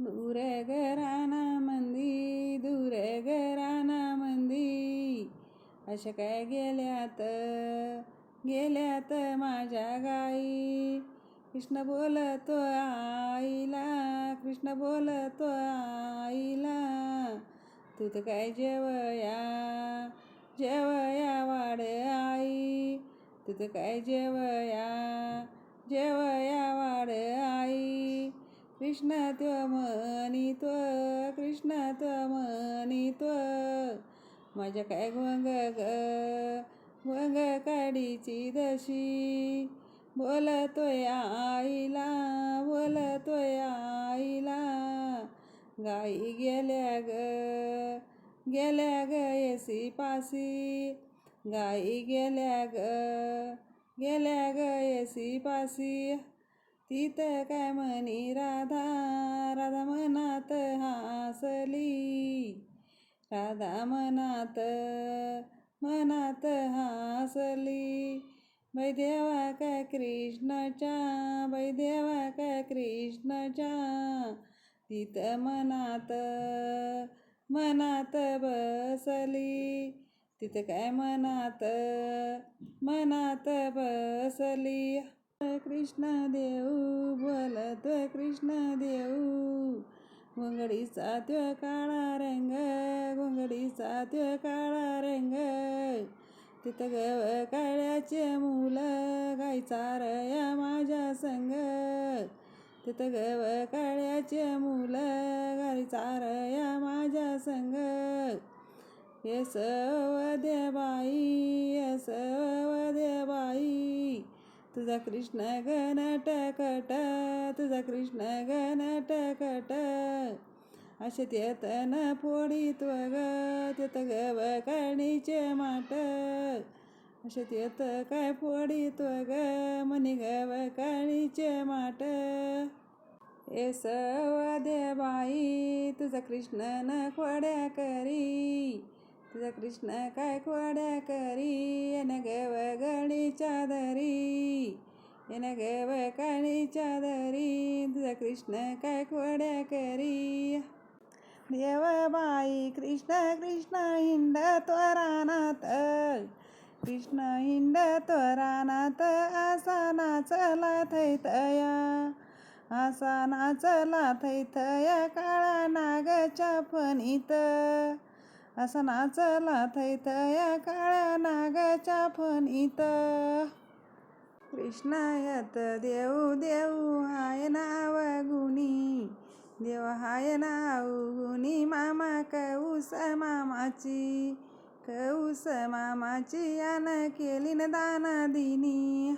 दूर घराना मंदी दूर घराना मंदी अशा काय गेल्यात? गेल्यात माझ्या गाई. कृष्ण बोलतो आईला कृष्ण बोलतो आईला तू तर काय जेवया? जेवया वाड आई. तू तर काय जेवया? जेवया वाड आई. कृष्ण त्यो म्हणितो कृष्ण त्यो म्हणितो माझ्या काय गोंग ग काडीची दशी. बोलतोय आईला बोलतोय आईला. गाई गेल्या ग गेल्या ग येसी पासी. गाई गेल्या ग गेल्या ग येसी पासी. तिथं काय म्हणी? राधा राधा मनात हासली. राधा मनात मनात हासली. बैदेवा काय कृष्णाच्या बैदेवा काय कृष्णाच्या. तिथं मनात मनात बसली. तिथं काय मनात मनात बसली. कृष्ण देव बोलत कृष्ण देऊ. गोंगडीचा त्यो काळा रंग घोंगडीचा त्यो काळा रंग. तिथं गव काळ्याचे मुलं गायचा रया माझ्या संग. तिथं गव काळ्याचे मुलं गायचा रया माझ्या संग. येस दे बाई येस देबाई तुझा कृष्ण गण तुझा कृष्ण गण टकट असे तेतन फोडीत ग तेत गव काणीचे माट. असे तेत काय फोडीत ग मनी गव काणीचे माट. एस दे बाई तुझा कृष्ण न खोड्या करी. तुझा कृष्ण काय खोड्या करी न गव गणीच्या येन गव काणीच्या दरी तुझा कृष्ण काय खोड्या करी देवबाई कृष्ण कृष्ण हिंड त्वरानात कृष्ण हिंड त्वरानात असा नाचला थैतया असा चला थैतया काळा नागाच्या फणीत असा नाचला थैतया काळ्या नागाच्या फणीत कृष्णायत देऊ देऊ हाय नाव गुणी. देव हाय नाव गुणी मामा कौस मामाची. कौस मामाची यान केली न दाना दिनी.